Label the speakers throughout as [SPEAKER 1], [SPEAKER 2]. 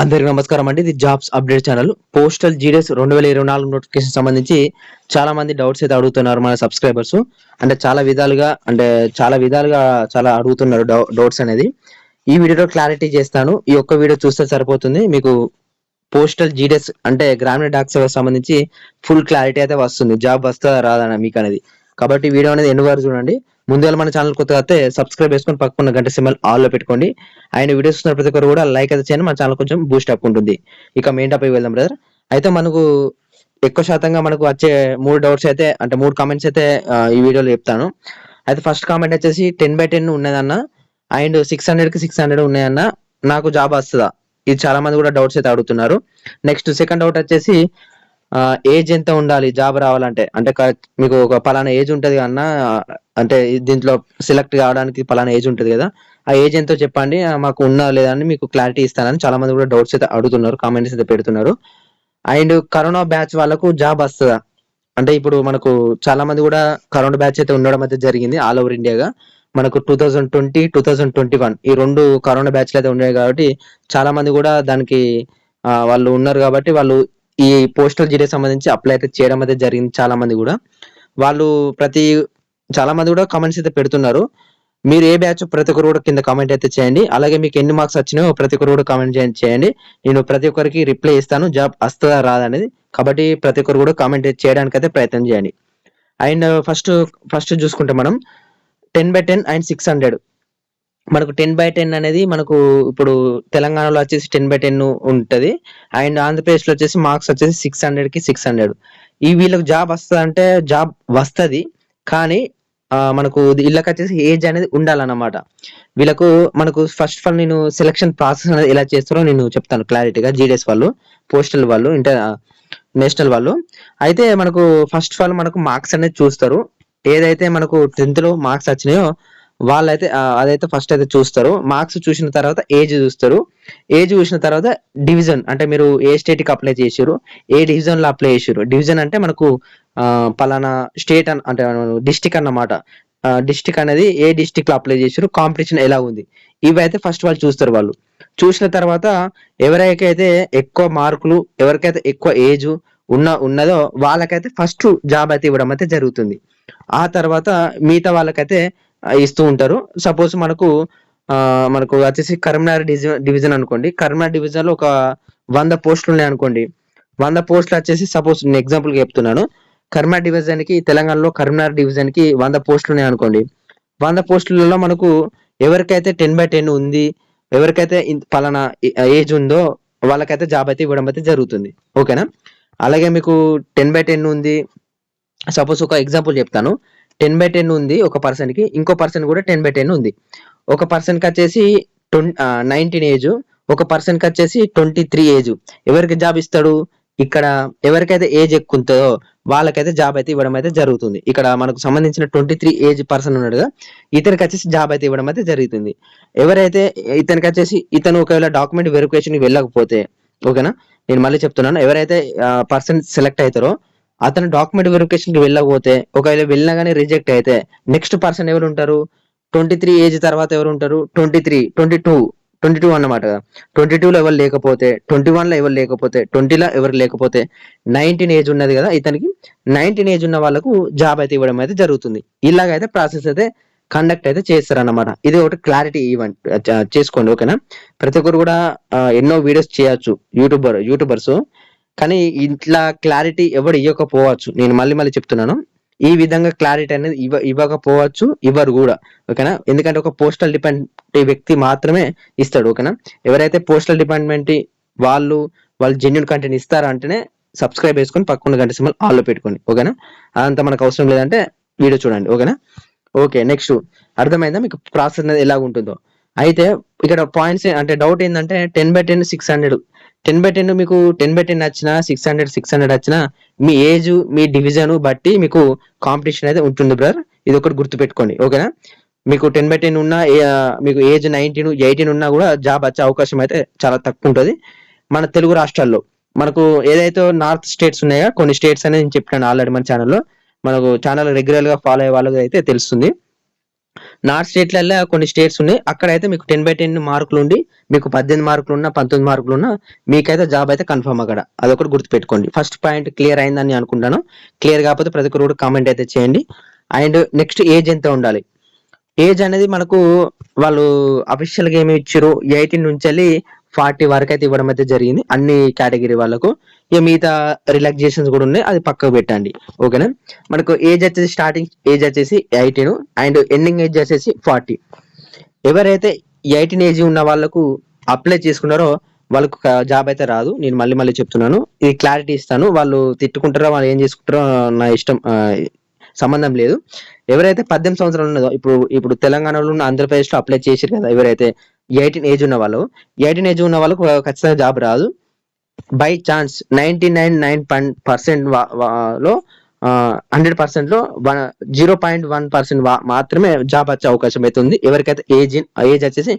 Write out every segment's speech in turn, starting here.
[SPEAKER 1] అందరికి నమస్కారం అండి. ఇది jobs update channel. Postal GDS రెండు వేల ఇరవై నాలుగు నోటిఫికేషన్ సంబంధించి చాలా మంది డౌట్స్ అయితే అడుగుతున్నారు మన సబ్స్క్రైబర్స్. అంటే చాలా విధాలుగా అంటే చాలా విధాలుగా చాలా అడుగుతున్నారు డౌట్స్ అనేది. ఈ వీడియోలో క్లారిటీ చేస్తాను. ఈ ఒక్క వీడియో చూస్తే సరిపోతుంది. మీకు పోస్టల్ జీడీఎస్ అంటే గ్రామీణ డాక్ సేవకు సంబంధించి ఫుల్ క్లారిటీ అయితే వస్తుంది. జాబ్ వస్తుందా రాదా మీకు అనేది కాబట్టి వీడియో అనేది ఎన్ని వరకు చూడండి. ముందుగా మన ఛానల్ కొత్తగా అయితే సబ్స్క్రైబ్ చేసుకొని పక్కన గంట సిమ్మల్ ఆల్లో పెట్టుకోండి. ఆయన వీడియోస్ చూస్తున్న ప్రతి ఒక్కరు కూడా లైక్ అయితే చేయండి. మన ఛానల్ కొంచెం బూస్ట్ అప్ ఉంటుంది. ఇక మెయిన్ టాపిక్ వెళ్దాం బ్రదర్ అయితే మనకు ఎక్కువ శాతంగా మనకు వచ్చే మూడు డౌట్స్ అయితే అంటే మూడు కామెంట్స్ అయితే ఈ వీడియోలో చెప్తాను. అయితే ఫస్ట్ కామెంట్ వచ్చేసి టెన్ బై టెన్ ఉన్నదన్న? అండ్ సిక్స్ హండ్రెడ్కి సిక్స్ హండ్రెడ్ ఉన్నాయన్న? నాకు జాబ్ వస్తుందా? ఇది చాలా మంది కూడా డౌట్స్ అయితే అడుగుతున్నారు. నెక్స్ట్ సెకండ్ డౌట్ వచ్చేసి ఏజ్ ఎంత ఉండాలి? జాబ్ రావాలంటే? అంటే మీకు ఒక పలానా ఏజ్ ఉంటుంది అన్న అంటే దీంట్లో సెలెక్ట్ కావడానికి పలానా ఏజ్ ఉంటుంది కదా ఆ ఏజ్ ఎంతో చెప్పండి. మాకు ఉన్నా లేదా అని మీకు క్లారిటీ ఇస్తానని చాలా మంది కూడా డౌట్స్ అయితే అడుగుతున్నారు కామెంట్స్ అయితే పెడుతున్నారు. అండ్ కరోనా బ్యాచ్ వాళ్ళకు జాబ్ వస్తుందా? అంటే ఇప్పుడు మనకు చాలా మంది కూడా కరోనా బ్యాచ్ అయితే ఉండడం అయితే జరిగింది ఆల్ ఓవర్ ఇండియాగా మనకు two thousand twenty two thousand twenty one ఈ రెండు కరోనా బ్యాచ్లు అయితే ఉన్నాయి కాబట్టి చాలా మంది కూడా దానికి వాళ్ళు ఉన్నారు కాబట్టి వాళ్ళు ఈ పోస్టల్ జీడీ సంబంధించి అప్లై అయితే చేయడం అయితే జరిగింది చాలా మంది కూడా. వాళ్ళు ప్రతి చాలా మంది కూడా కామెంట్స్ అయితే పెడుతున్నారు. మీరు ఏ బ్యాచ్ ప్రతి ఒక్కరు కూడా కింద కామెంట్ అయితే చేయండి. అలాగే మీకు ఎన్ని మార్క్స్ వచ్చినాయో ప్రతి ఒక్కరు కూడా కామెంట్ చేయండి. నేను ప్రతి ఒక్కరికి రిప్లై ఇస్తాను. జాబ్ వస్తుందా రాదా అనేది. కాబట్టి ప్రతి ఒక్కరు కూడా కామెంట్ చేయడానికి అయితే ప్రయత్నం చేయండి. అండ్ ఫస్ట్ ఫస్ట్ చూసుకుంటే మనం ten by ten and six hundred మనకు టెన్ బై టెన్ అనేది మనకు ఇప్పుడు తెలంగాణలో వచ్చేసి టెన్ బై టెన్ ఉంటది. అండ్ ఆంధ్రప్రదేశ్లో వచ్చేసి మార్క్స్ వచ్చేసి సిక్స్ హండ్రెడ్కి సిక్స్ హండ్రెడ్ ఈ వీళ్ళకి జాబ్ వస్తుంది అంటే జాబ్ వస్తుంది. కానీ మనకు వీళ్ళకి వచ్చేసి ఏజ్ అనేది ఉండాలన్నమాట. వీళ్ళకు మనకు ఫస్ట్ ఆఫ్ ఆల్ నేను సెలక్షన్ ప్రాసెస్ అనేది ఎలా చేస్తారో నేను చెప్తాను క్లారిటీగా జీడిఎస్ వాళ్ళు పోస్టల్ వాళ్ళు ఇంటర్ నేషనల్ వాళ్ళు. అయితే మనకు ఫస్ట్ ఆఫ్ ఆల్ మనకు మార్క్స్ అనేది చూస్తారు. ఏదైతే మనకు టెన్త్లో మార్క్స్ వచ్చినాయో వాళ్ళైతే అదైతే ఫస్ట్ అయితే చూస్తారు. మార్క్స్ చూసిన తర్వాత ఏజ్ చూస్తారు. ఏజ్ చూసిన తర్వాత డివిజన్ అంటే మీరు ఏ స్టేట్కి అప్లై చేసారు ఏ డివిజన్లో అప్లై చేసారు డివిజన్ అంటే మనకు పలానా స్టేట్ అన్ అంటే డిస్టిక్ అన్నమాట. డిస్టిక్ అనేది ఏ డిస్టిక్లో అప్లై చేసారు కాంపిటీషన్ ఎలా ఉంది? ఇవి అయితే ఫస్ట్ వాళ్ళు చూస్తారు వాళ్ళు. చూసిన తర్వాత ఎవరికైతే ఎక్కువ మార్కులు ఎవరికైతే ఎక్కువ ఏజ్ ఉన్న ఉన్నదో వాళ్ళకైతే ఫస్ట్ జాబ్ అయితే ఇవ్వడం అయితే జరుగుతుంది. ఆ తర్వాత మిగతా వాళ్ళకైతే ఇస్తూ ఉంటారు. సపోజ్ మనకు మనకు వచ్చేసి కరీంనగర్ డివిజన్ డివిజన్ అనుకోండి. కరీంనగర్ డివిజన్లో ఒక వంద పోస్టులు ఉన్నాయి అనుకోండి. వంద పోస్టులు వచ్చేసి సపోజ్ నేను ఎగ్జాంపుల్ చెప్తున్నాను. కరీంనగర్ డివిజన్కి తెలంగాణలో కరీంనగర్ డివిజన్కి వంద పోస్టులు ఉన్నాయి అనుకోండి. వంద పోస్టులలో మనకు ఎవరికైతే టెన్ బై టెన్ ఉంది ఎవరికైతే పలానా ఏజ్ ఉందో వాళ్ళకైతే జాబ్ అయితే ఇవ్వడం అయితే జరుగుతుంది. ఓకేనా? అలాగే మీకు టెన్ బై టెన్ ఉంది. సపోజ్ ఒక ఎగ్జాంపుల్ చెప్తాను. టెన్ బై టెన్ ఉంది ఒక పర్సన్కి ఇంకో పర్సన్ కూడా టెన్ బై టెన్ ఉంది. ఒక పర్సన్కి వచ్చేసి నైన్టీన్ ఏజ్ ఒక పర్సన్కి వచ్చేసి ట్వంటీ త్రీ ఏజ్ ఎవరికి జాబ్ ఇస్తాడు? ఇక్కడ ఎవరికైతే ఏజ్ ఎక్కువ ఉంటుందో వాళ్ళకైతే జాబ్ అయితే ఇవ్వడం అయితే జరుగుతుంది. ఇక్కడ మనకు సంబంధించిన ట్వంటీ త్రీ ఏజ్ పర్సన్ ఉన్నాడు కదా ఇతనికి వచ్చేసి జాబ్ అయితే ఇవ్వడం అయితే జరుగుతుంది. ఎవరైతే ఇతనికి వచ్చేసి ఇతను ఒకవేళ డాక్యుమెంట్ వెరిఫికేషన్ వెళ్ళకపోతే ఓకేనా నేను మళ్ళీ చెప్తున్నాను. ఎవరైతే పర్సన్ సెలెక్ట్ అవుతారో అతను డాక్యుమెంట్ వెరిఫికేషన్కి వెళ్ళకపోతే ఒకవేళ వెళ్ళినా కానీ రిజెక్ట్ అయితే నెక్స్ట్ పర్సన్ ఎవరు ఉంటారు ట్వంటీ త్రీ ఏజ్ తర్వాత ఎవరు ఉంటారు twenty three twenty two twenty two అన్నమాట ట్వంటీ లో ఎవరు లేకపోతే ట్వంటీ వన్లో ఎవరు లేకపోతే ట్వంటీలో ఎవరు లేకపోతే నైన్టీన్ ఏజ్ ఉన్నది కదా ఇతనికి నైన్టీన్ ఏజ్ ఉన్న వాళ్ళకు జాబ్ అయితే ఇవ్వడం అయితే జరుగుతుంది. ఇలాగైతే ప్రాసెస్ అయితే కండక్ట్ అయితే చేస్తారన్నమాట. ఇది ఒకటి క్లారిటీ ఈవెంట్ చేసుకోండి ఓకేనా ప్రతి ఒక్కరు కూడా ఎన్నో వీడియోస్ చేయొచ్చు యూట్యూబర్ యూట్యూబర్స్ కానీ ఇట్లా క్లారిటీ ఎవరు ఇవ్వకపోవచ్చు నేను మళ్ళీ మళ్ళీ చెప్తున్నాను. ఈ విధంగా క్లారిటీ అనేది ఇవ్వ ఇవ్వకపోవచ్చు ఇవ్వరు కూడా. ఓకేనా? ఎందుకంటే ఒక పోస్టల్ డిపార్ట్మెంట్ వ్యక్తి మాత్రమే ఇస్తాడు ఓకేనా? ఎవరైతే పోస్టల్ డిపార్ట్మెంట్ వాళ్ళు వాళ్ళు జెన్యున్ కంటెంట్ ఇస్తారా అంటేనే సబ్స్క్రైబ్ చేసుకొని పక్కన గంట సింబల్ ఆల్లో పెట్టుకోండి ఓకేనా? అదంతా మనకు అవసరం లేదంటే వీడియో చూడండి ఓకేనా? ఓకే నెక్స్ట్ అర్థమైందా మీకు ప్రాసెస్ అనేది ఎలా ఉంటుందో అయితే ఇక్కడ పాయింట్స్ అంటే డౌట్ ఏంటంటే ten by ten six hundred ten by ten మీకు టెన్ బై టెన్ వచ్చినా సిక్స్ హండ్రెడ్ సిక్స్ హండ్రెడ్ వచ్చినా మీ ఏజ్ మీ డివిజన్ బట్టి మీకు కాంపిటీషన్ అయితే ఉంటుంది బ్రదర్ ఇది ఒకటి గుర్తుపెట్టుకోండి ఓకేనా మీకు టెన్ బై టెన్ ఉన్నా మీకు ఏజ్ నైన్టీన్ ఎయిటీన్ ఉన్నా కూడా జాబ్ వచ్చే అవకాశం అయితే చాలా తక్కువ ఉంటుంది. మన తెలుగు రాష్ట్రాల్లో మనకు ఏదైతే నార్త్ స్టేట్స్ ఉన్నాయో కొన్ని స్టేట్స్ అనేది నేను చెప్పాను ఆల్రెడీ మన ఛానల్లో మనకు ఛానల్ రెగ్యులర్గా ఫాలో అయ్యే వాళ్ళకి అయితే తెలుస్తుంది. నార్త్ స్టేట్లలో కొన్ని స్టేట్స్ ఉన్నాయి. అక్కడైతే మీకు టెన్ బై టెన్ మార్కులు ఉండి మీకు పద్దెనిమిది మార్కులు ఉన్నా పంతొమ్మిది మార్కులు ఉన్నా మీకైతే జాబ్ అయితే కన్ఫర్మ్ అక్కడ. అదొకటి గుర్తుపెట్టుకోండి. ఫస్ట్ పాయింట్ క్లియర్ అయిందని అనుకుంటాను. క్లియర్ కాకపోతే ప్రతి ఒక్కరు కూడా కామెంట్ అయితే చేయండి. అండ్ నెక్స్ట్ ఏజ్ ఎంత ఉండాలి? ఏజ్ అనేది మనకు వాళ్ళు అఫీషియల్గా ఏమి ఇచ్చారు? ఎయిటీన్ నుంచి వెళ్ళి ఫార్టీ వరకు అయితే ఇవ్వడం అయితే జరిగింది. అన్ని కేటగిరీ వాళ్ళకు ఇక మిగతా రిలాక్సేషన్స్ కూడా ఉన్నాయి. అది పక్కకు పెట్టండి. ఓకేనా? మనకు ఏజ్ వచ్చేసి స్టార్టింగ్ ఏజ్ వచ్చేసి ఎయిటీన్ అండ్ ఎండింగ్ ఏజ్ వచ్చేసి ఫార్టీ. ఎవరైతే ఎయిటీన్ ఏజ్ ఉన్న వాళ్ళకు అప్లై చేసుకున్నారో వాళ్ళకు జాబ్ అయితే రాదు. నేను మళ్ళీ మళ్ళీ చెప్తున్నాను. ఇది క్లారిటీ ఇస్తాను. వాళ్ళు తిట్టుకుంటారో వాళ్ళు ఏం చేసుకుంటారో నా ఇష్టం సంబంధం లేదు. ఎవరైతే పద్దెనిమిది సంవత్సరాలు ఉన్నదో ఇప్పుడు ఇప్పుడు తెలంగాణలో ఉన్న ఆంధ్రప్రదేశ్లో అప్లై చేశారు కదా ఎవరైతే ఎయిటీన్ ఏజ్ ఉన్న వాళ్ళు. ఎయిటీన్ ఏజ్ ఉన్న వాళ్ళకు ఖచ్చితంగా జాబ్ రాదు. By chance ninety nine nine పర్సెంట్లో హండ్రెడ్ పర్సెంట్లో one zero point one percent మాత్రమే జాబ్ వచ్చే అవకాశం అయితే ఉంది. ఎవరికైతే ఏజ్ ఏజ్ వచ్చేసి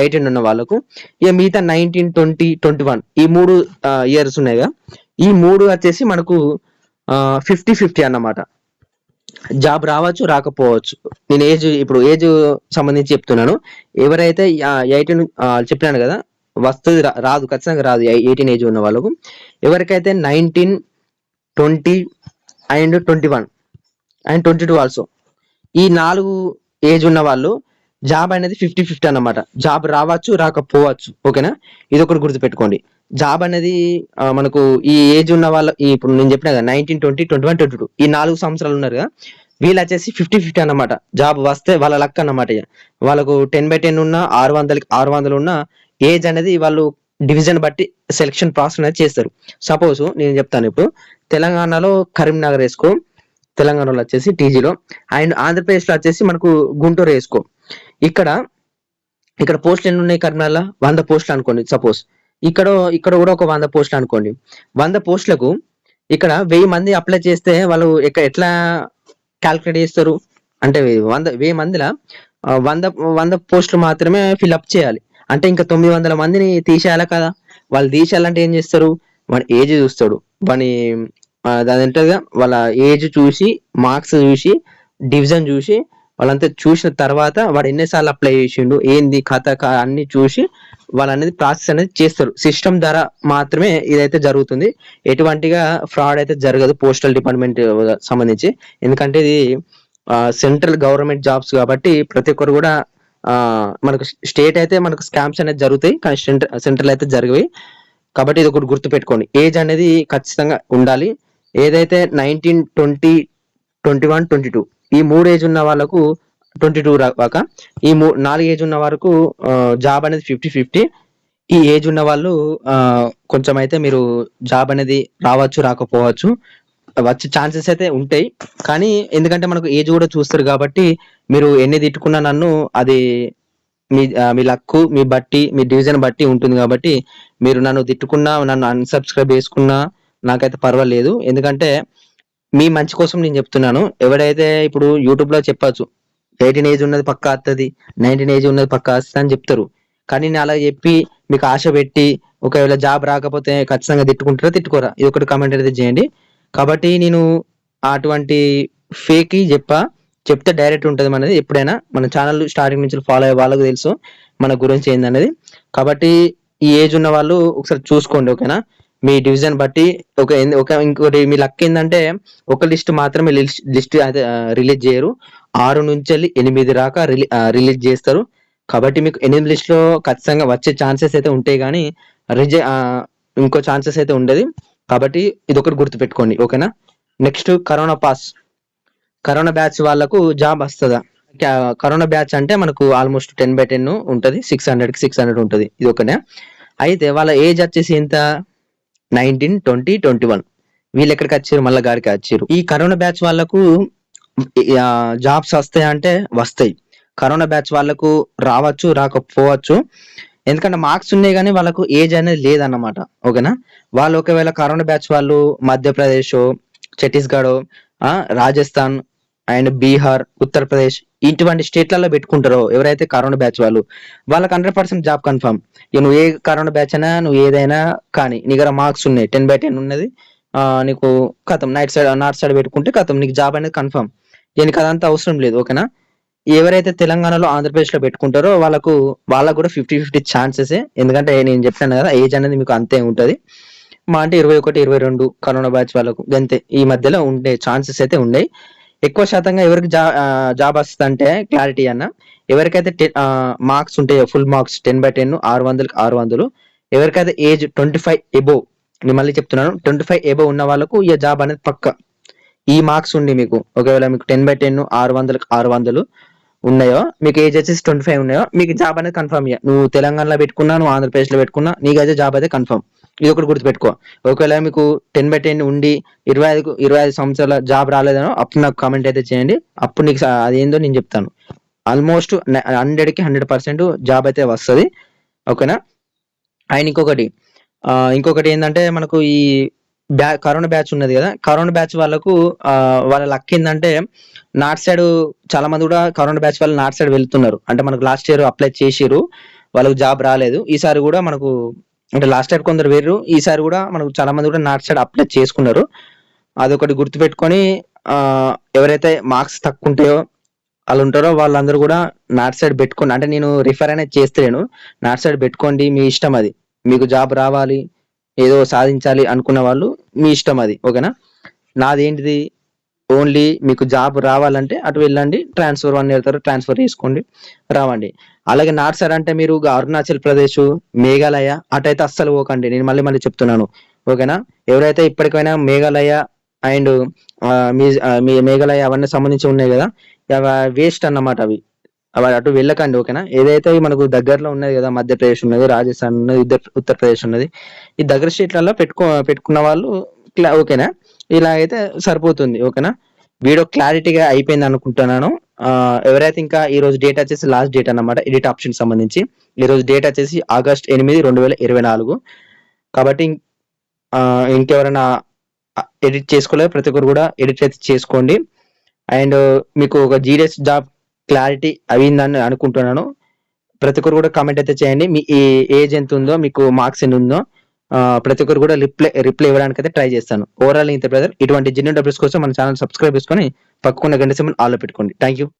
[SPEAKER 1] ఎయిటీన్ ఉన్న వాళ్ళకు. ఇక మిగతా నైన్టీన్ ట్వంటీ ట్వంటీ వన్ ఈ మూడు ఇయర్స్ ఉన్నాయి కదా. ఈ మూడు వచ్చేసి మనకు ఫిఫ్టీ ఫిఫ్టీ అన్నమాట. జాబ్ రావచ్చు రాకపోవచ్చు. నేను ఏజ్ ఇప్పుడు ఏజ్ సంబంధించి చెప్తున్నాను. ఎవరైతే ఎయిటీన్ చెప్పినాను కదా వస్తుంది రాదు ఖచ్చితంగా రాదు ఎయిటీన్ ఏజ్ ఉన్న వాళ్ళకు. ఎవరికైతే nineteen twenty and twenty one and twenty two also ఈ నాలుగు ఏజ్ ఉన్న వాళ్ళు జాబ్ అనేది ఫిఫ్టీ ఫిఫ్టీ అన్నమాట. జాబ్ రావచ్చు రాకపోవచ్చు ఓకేనా? ఇది ఒకటి గుర్తుపెట్టుకోండి. జాబ్ అనేది మనకు ఈ ఏజ్ ఉన్న వాళ్ళ ఇప్పుడు నేను చెప్పిన కదా nineteen twenty twenty one twenty two ఈ నాలుగు సంవత్సరాలు ఉన్నారు కదా వీళ్ళు వచ్చేసి ఫిఫ్టీ ఫిఫ్టీ అన్నమాట. జాబ్ వస్తే వాళ్ళ లక్ అన్నమాట వాళ్ళకు టెన్ బై టెన్ ఉన్న ఆరు వందలకి ఆరు వందలు ఉన్న ఏజ్ అనేది వాళ్ళు డివిజన్ బట్టి సెలక్షన్ ప్రాసెస్ అనేది చేస్తారు. సపోజ్ నేను చెప్తాను ఇప్పుడు తెలంగాణలో కరీంనగర్ వేసుకో తెలంగాణలో వచ్చేసి టీజీలో అండ్ ఆంధ్రప్రదేశ్లో వచ్చేసి మనకు గుంటూరు వేసుకో. ఇక్కడ ఇక్కడ పోస్టులు ఎన్ని ఉన్నాయి కరీంనగర్లో? వంద పోస్టులు అనుకోండి సపోజ్. ఇక్కడ ఇక్కడ కూడా ఒక వంద పోస్టులు అనుకోండి. వంద పోస్టులకు ఇక్కడ వెయ్యి మంది అప్లై చేస్తే వాళ్ళు ఎక్క- ఎట్లా క్యాల్కులేట్ చేస్తారు? అంటే వంద వెయ్యి మందిల వంద వంద పోస్టులు మాత్రమే ఫిల్అప్ చేయాలి. అంటే ఇంకా తొమ్మిది వందల మందిని తీసేయాలి కదా? వాళ్ళు తీసేయాలంటే ఏం చేస్తారు? వాడి ఏజ్ చూస్తాడు. వాని ఆ, దాని వాళ్ళ ఏజ్ చూసి మార్క్స్ చూసి డివిజన్ చూసి వాళ్ళంతా చూసిన తర్వాత వాడు ఎన్నిసార్లు అప్లై చేసిండు ఏంది కథ అన్ని చూసి వాళ్ళు అనేది ప్రాసెస్ అనేది చేస్తారు. సిస్టమ్ ద్వారా మాత్రమే ఇదైతే జరుగుతుంది. ఎటువంటిగా ఫ్రాడ్ అయితే జరగదు పోస్టల్ డిపార్ట్మెంట్ సంబంధించి. ఎందుకంటే ఇది సెంట్రల్ గవర్నమెంట్ జాబ్స్ కాబట్టి ప్రతి ఒక్కరు కూడా మనకు స్టేట్ అయితే మనకు స్కామ్స్ అనేది జరుగుతాయి కానీ సెంట్రల్ అయితే జరిగాయి కాబట్టి ఇది ఒకటి గుర్తు పెట్టుకోండి ఏజ్ అనేది ఖచ్చితంగా ఉండాలి. ఏదైతే nineteen twenty twenty one twenty two ఈ మూడు ఏజ్ ఉన్న వాళ్ళకు ట్వంటీ టూ రాక ఈ మూ నాలుగు ఏజ్ ఉన్న వరకు జాబ్ అనేది ఫిఫ్టీ ఫిఫ్టీ ఈ ఏజ్ ఉన్న వాళ్ళు కొంచెం అయితే మీరు జాబ్ అనేది రావచ్చు రాకపోవచ్చు. వచ్చే ఛాన్సెస్ అయితే ఉంటాయి. కానీ ఎందుకంటే మనకు ఏజ్ కూడా చూస్తారు కాబట్టి మీరు ఎన్ని తిట్టుకున్నా నన్ను అది మీ మీ లక్కు మీ బట్టి మీ డివిజన్ బట్టి ఉంటుంది కాబట్టి మీరు నన్ను తిట్టుకున్నా నన్ను అన్సబ్స్క్రైబ్ చేసుకున్నా నాకైతే పర్వాలేదు. ఎందుకంటే మీ మంచి కోసం నేను చెప్తున్నాను. ఎవడైతే ఇప్పుడు యూట్యూబ్లో చెప్పచ్చు ఎయిటీన్ ఏజ్ ఉన్నది పక్కా వస్తుంది నైన్టీన్ ఏజ్ ఉన్నది పక్కా వస్తుంది అని చెప్తారు. కానీ నేను అలా చెప్పి మీకు ఆశ పెట్టి ఒకవేళ జాబ్ రాకపోతే ఖచ్చితంగా తిట్టుకుంటారా తిట్టుకోరా? ఇది ఒకటి కామెంట్ అయితే చేయండి. కాబట్టి నేను అటువంటి ఫేక్ చెప్పా చెప్తే డైరెక్ట్ ఉంటుంది మనది. ఎప్పుడైనా మన ఛానల్ స్టార్టింగ్ నుంచి ఫాలో అయ్యే వాళ్ళకు తెలుసు మన గురించి ఏందనేది కాబట్టి ఈ ఏజ్ ఉన్న వాళ్ళు ఒకసారి చూసుకోండి ఓకేనా? మీ డివిజన్ బట్టి ఒక ఒక ఇంకోటి మీ లక్ ఏంటంటే ఒక లిస్ట్ మాత్రమే లిస్ట్ రిలీజ్ చేయరు. ఆరు నుంచి వెళ్ళి ఎనిమిది రాక రిలీజ్ చేస్తారు. కాబట్టి మీకు ఎనిమిది లిస్ట్లో ఖచ్చితంగా వచ్చే ఛాన్సెస్ అయితే ఉంటాయి కానీ రిజ ఇంకో ఛాన్సెస్ అయితే ఉండదు. కాబట్టి ఇది ఒకటి గుర్తుపెట్టుకోండి ఓకేనా? Next corona pass. Corona batch వాళ్ళకు జాబ్ వస్తుందా? కరోనా బ్యాచ్ అంటే మనకు ఆల్మోస్ట్ టెన్ బై టెన్ ఉంటుంది. సిక్స్ హండ్రెడ్ సిక్స్ హండ్రెడ్ ఉంటుంది. ఇది ఒకనే అయితే వాళ్ళ ఏజ్ వచ్చేసి ఎంత? Nineteen twenty twenty one. వీళ్ళు ఎక్కడికి వచ్చారు? మళ్ళీ గాడికి వచ్చారు. ఈ కరోనా బ్యాచ్ వాళ్ళకు జాబ్స్ వస్తాయి అంటే వస్తాయి. కరోనా బ్యాచ్ వాళ్ళకు రావచ్చు రాకపోవచ్చు. ఎందుకంటే మార్క్స్ ఉన్నాయి కానీ వాళ్ళకు ఏజ్ అనేది లేదన్నమాట. ఓకేనా? వాళ్ళు ఒకవేళ కరోనా బ్యాచ్ వాళ్ళు మధ్యప్రదేశ్ ఛత్తీస్గఢ్ రాజస్థాన్ అండ్ బీహార్ ఉత్తరప్రదేశ్ ఇటువంటి స్టేట్లలో పెట్టుకుంటారో ఎవరైతే కరోనా బ్యాచ్ వాళ్ళు వాళ్ళకి హండ్రెడ్ పర్సెంట్ జాబ్ కన్ఫర్మ్ ఇక నువ్వు ఏ కరోనా బ్యాచ్ అయినా నువ్వు ఏదైనా కానీ నీ దగ్గర మార్క్స్ ఉన్నాయి టెన్ బై టెన్ ఉన్నది. నీకు కథం నైట్ సైడ్ నార్త్ సైడ్ పెట్టుకుంటే కథం నీకు జాబ్ అనేది కన్ఫర్మ్ దీనికి అదంతా అవసరం లేదు ఓకేనా? ఎవరైతే తెలంగాణలో ఆంధ్రప్రదేశ్లో పెట్టుకుంటారో వాళ్ళకు వాళ్ళకు కూడా ఫిఫ్టీ ఫిఫ్టీ ఛాన్సెస్. ఎందుకంటే నేను చెప్తాను కదా ఏజ్ అనేది మీకు అంతే ఉంటుంది. మా అంటే ఇరవై ఒకటి ఇరవై రెండు కరోనా బ్యాచ్ వాళ్ళకు అంతే. ఈ మధ్యలో ఉండే ఛాన్సెస్ అయితే ఉన్నాయి. ఎక్కువ శాతంగా ఎవరికి జా జాబ్ వస్తుంది అంటే క్లారిటీ అన్న. ఎవరికైతే టెన్ మార్క్స్ ఉంటాయో full marks ten by ten ఆరు వందలకి ఆరు వందలు ఎవరికైతే ఏజ్ ట్వంటీ ఫైవ్ ఎబో నేను మళ్ళీ చెప్తున్నాను ట్వంటీ ఫైవ్ ఎబో ఉన్న వాళ్ళకు ఈ జాబ్ అనేది పక్క. ఈ మార్క్స్ ఉండి మీకు ఒకవేళ మీకు టెన్ బై టెన్ ఆరు వందలకు ఆరు వందలు ఉన్నాయో మీకు ఏజ్ వచ్చేసి ట్వంటీ ఫైవ్ ఉన్నాయో మీకు జాబ్ అనేది కన్ఫర్మ్ ఇయ్య. నువ్వు తెలంగాణలో పెట్టుకున్నా నువ్వు ఆంధ్రప్రదేశ్లో పెట్టుకున్నా నీకు అయితే జాబ్ అయితే కన్ఫర్మ్. ఇది ఒకటి గుర్తుపెట్టుకో. ఒకవేళ మీకు టెన్ బై టెన్ ఉండి ఇరవై ఐదు ఇరవై ఐదు సంవత్సరాల జాబ్ రాలేదనో అప్పుడు నాకు కామెంట్ అయితే చేయండి. అప్పుడు నీకు అదేందో నేను చెప్తాను. ఆల్మోస్ట్ హండ్రెడ్కి హండ్రెడ్ పర్సెంట్ జాబ్ అయితే వస్తుంది. ఓకేనా? అండ్ ఇంకొకటి ఇంకొకటి ఏంటంటే మనకు ఈ బ్యా కరోనా బ్యాచ్ ఉన్నది కదా? కరోనా బ్యాచ్ వాళ్ళకు వాళ్ళ లక్ ఏంటంటే నార్త్ సైడ్ చాలా మంది కూడా కరోనా బ్యాచ్ వాళ్ళు నార్త్ సైడ్ వెళ్తున్నారు. అంటే మనకు లాస్ట్ ఇయర్ అప్లై చేసిరు వాళ్ళకి జాబ్ రాలేదు. ఈసారి కూడా మనకు అంటే లాస్ట్ టైం కొందరు వేరు ఈసారి కూడా మనకు చాలా మంది కూడా నార్త్ సైడ్ అప్లై చేసుకున్నారు. అదొకటి గుర్తుపెట్టుకొని ఎవరైతే మార్క్స్ తక్కువ ఉంటాయో వాళ్ళు ఉంటారో వాళ్ళందరూ కూడా నార్త్ సైడ్ పెట్టుకోండి. అంటే నేను రిఫర్ అనేది చేస్తలేను. నార్త్ సైడ్ పెట్టుకోండి మీ ఇష్టం అది. మీకు జాబ్ రావాలి ఏదో సాధించాలి అనుకున్న వాళ్ళు మీ ఇష్టం అది. ఓకేనా? నాదేంటిది? ఓన్లీ మీకు జాబ్ రావాలంటే అటు వెళ్ళండి ట్రాన్స్ఫర్ వన్ ఇయర్ తర్వాత ట్రాన్స్ఫర్ చేసుకోండి రావండి. అలాగే నార్త్ సైడ్ అంటే మీరు అరుణాచల్ ప్రదేశ్ మేఘాలయ అటైతే అస్సలు పోకండి. నేను మళ్ళీ మళ్ళీ చెప్తున్నాను. ఓకేనా? ఎవరైతే ఇప్పటికైనా మేఘాలయ అండ్ మీ మీ మేఘాలయ అవన్నీ సంబంధించి ఉన్నాయి కదా వేస్ట్ అన్నమాట అవి. అవి అటు వెళ్ళకండి ఓకేనా? ఏదైతే మనకు దగ్గరలో ఉన్నది కదా మధ్యప్రదేశ్ ఉన్నది రాజస్థాన్ ఉన్నది ఉత్తరప్రదేశ్ ఉన్నది ఈ దగ్గర స్టేట్లలో పెట్టుకో పెట్టుకున్న వాళ్ళు ఓకేనా? ఇలా అయితే సరిపోతుంది ఓకేనా? వీడియో క్లారిటీగా అయిపోయింది అనుకుంటున్నాను. ఎవరైతే ఇంకా ఈ రోజు డేట్ వచ్చేసి లాస్ట్ డేట్ అన్నమాట ఎడిట్ ఆప్షన్ సంబంధించి ఈ రోజు డేట్ వచ్చేసి ఆగస్ట్ ఎనిమిది రెండు వేల ఇరవై నాలుగు. కాబట్టి ఇంకెవరైనా ఎడిట్ చేసుకోలేదు ప్రతి ఒక్కరు కూడా ఎడిట్ అయితే చేసుకోండి. అండ్ మీకు ఒక జీడిఎస్ జాబ్ క్లారిటీ అయిందని అనుకుంటున్నాను. ప్రతి ఒక్కరు కూడా కామెంట్ అయితే చేయండి. మీ ఏ ఏజ్ ఎంత ఉందో మీకు మార్క్స్ ఎన్ని ఉందో. ప్రతి ఒక్కరు కూడా రిప్లై రిప్లై ఇవ్వడానికి అయితే ట్రై చేస్తాను. ఓవరాల్ ఇంత బ్రదర్ ఇటువంటి జిన్యూ డబ్ల్యూస్ కోసం మన ఛానల్ సబ్స్క్రైబ్ చేసుకొని పక్కకున్న గంట సింబల్ ఆలో పెట్టుకోండి. Thank you